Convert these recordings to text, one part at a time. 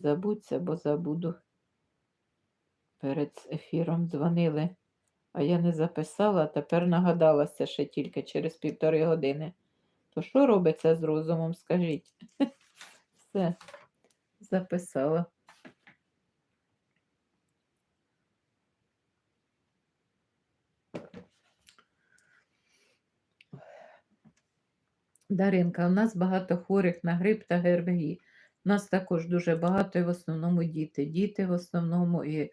забудься, бо забуду. Перед ефіром дзвонили, а я не записала, тепер нагадалася ще тільки через півтори години. То що робиться з розумом, скажіть? Все, записала. Даринка, у нас багато хворих на грип та ГРВІ. Нас також дуже багато і в основному діти. Діти в основному і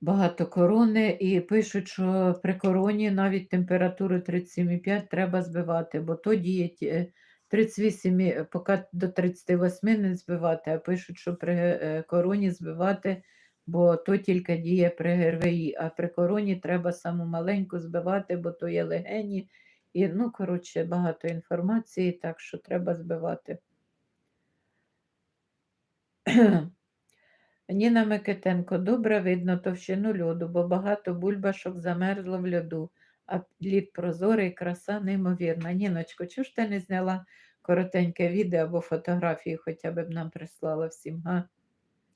багато корони, і пишуть, що при короні навіть температуру 37,5 треба збивати, бо то діють е, 38, поки до 38 не збивати, а пишуть, що при е, короні збивати, бо то тільки діє при ГРВІ, а при короні треба саму маленьку збивати, бо то є легені. І, ну, коротше, багато інформації, так що треба збивати. Ніна Микитенко, добре видно товщину льоду, бо багато бульбашок замерзло в льоду, а лід прозорий, краса неймовірна. Ніночко, чого ж ти не зняла коротеньке відео або фотографії, хоча б нам прислала всім, га?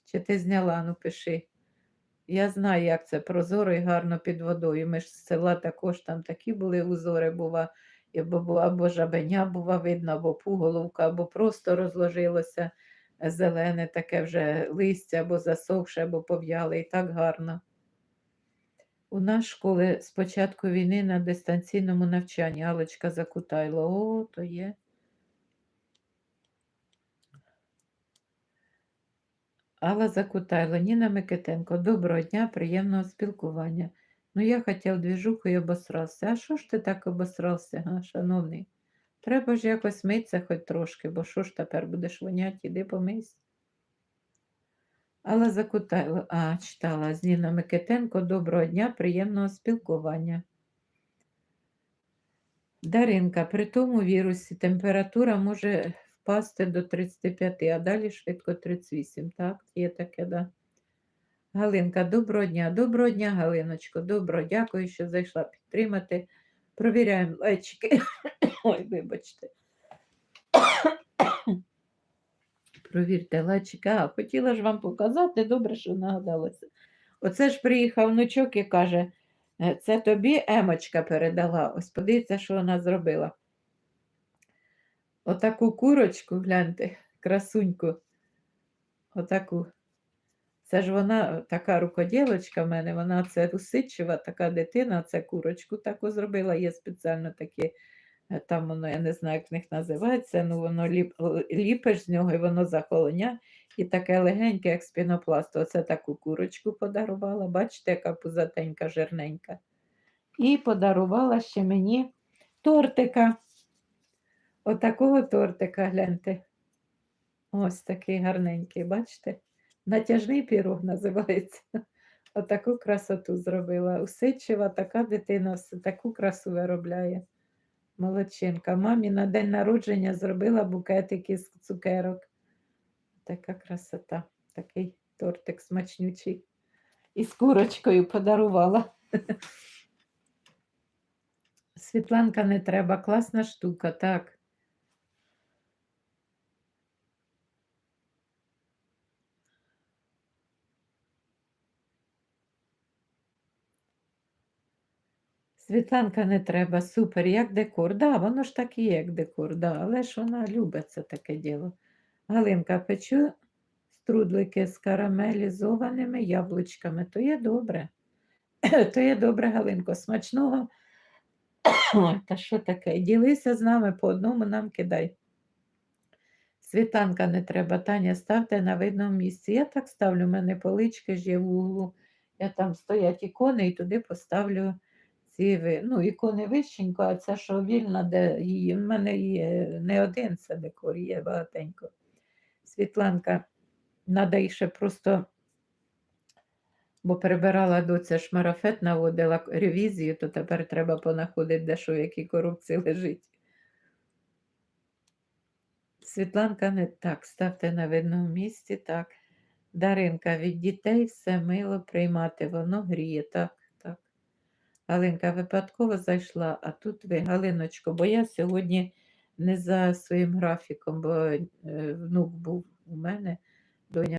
Чи ти зняла, ну пиши. Я знаю, як це прозоро і гарно під водою. Ми ж з села також там такі були узори, бува, або, або жабеня бува видно, або пуголовка, або просто розложилося зелене таке вже листя, або засохше, або пов'яле, і так гарно. У нас школи з початку війни на дистанційному навчанні Алечка Закутайло. О, то є. Алла Закутайло, Ніна Микитенко, доброго дня, приємного спілкування. Ну, я хотів двіжуху і обосрався. А що ж ти так обосрався, шановний? Треба ж якось митися хоч трошки, бо що ж тепер будеш воняти, іди помийся. Алла Закутайло, а, читала з Ніна Микитенко, доброго дня, приємного спілкування. Даринка, при тому вірусі температура може впасти до 35, а далі швидко 38. Так, є таке, да. Галинка, доброго дня. Доброго дня, Галиночко. Доброго, дякую, що зайшла підтримати. Провіряємо лайчики. Ой, вибачте. Провірте лайчики. А, хотіла ж вам показати, добре, що нагадалося. Оце ж приїхав внучок і каже, «Е, це тобі Емочка передала. Ось подивіться, що вона зробила. Отаку курочку, гляньте, красуньку. Отаку. Це ж вона така рукоділочка в мене, вона це усидчива така дитина, це курочку таку зробила. Є спеціально такі, е, там воно, я не знаю, як в них називається, ну воно ліп, ліпиш з нього і воно захолоня. І таке легеньке, як з пінопласту. Оце таку курочку подарувала. Бачите, яка пузатенька, жирненька. І подарувала ще мені тортика. Отакого тортика, гляньте. Ось такий гарненький, бачите? Натяжний пірог називається. Отаку красоту зробила. Усидчива така дитина, таку красу виробляє. Молодчинка. Мамі на день народження зробила букетики з цукерок. Така красота, такий тортик смачнючий. І з курочкою подарувала. Світланка не треба, класна штука, так. Світланка не треба, супер, як декор. Да, воно ж так і є, як декор, да, але ж вона любить це таке діло. Галинка, печу струдлики з карамелізованими яблучками, то є добре. То є добре, Галинко, смачного. Та що таке? Ділися з нами по одному нам кидай. Світанка не треба, Таня, ставте на видному місці. Я так ставлю, у мене полички ж є в углу. Я там стоять ікони і туди поставлю ці ну, ікони вищенько, а це що вільна, де її. В мене є не один це декор, є багатенько. Світланка, треба ще просто, бо перебирала доця ж марафет, наводила ревізію, то тепер треба понаходити, де що в якій коробці лежить. Світланка не так, ставте на видному місці, так. Даринка, від дітей все мило приймати, воно гріє, так. Галинка випадково зайшла, а тут ви, Галиночко, бо я сьогодні не за своїм графіком, бо е, внук був у мене, Доня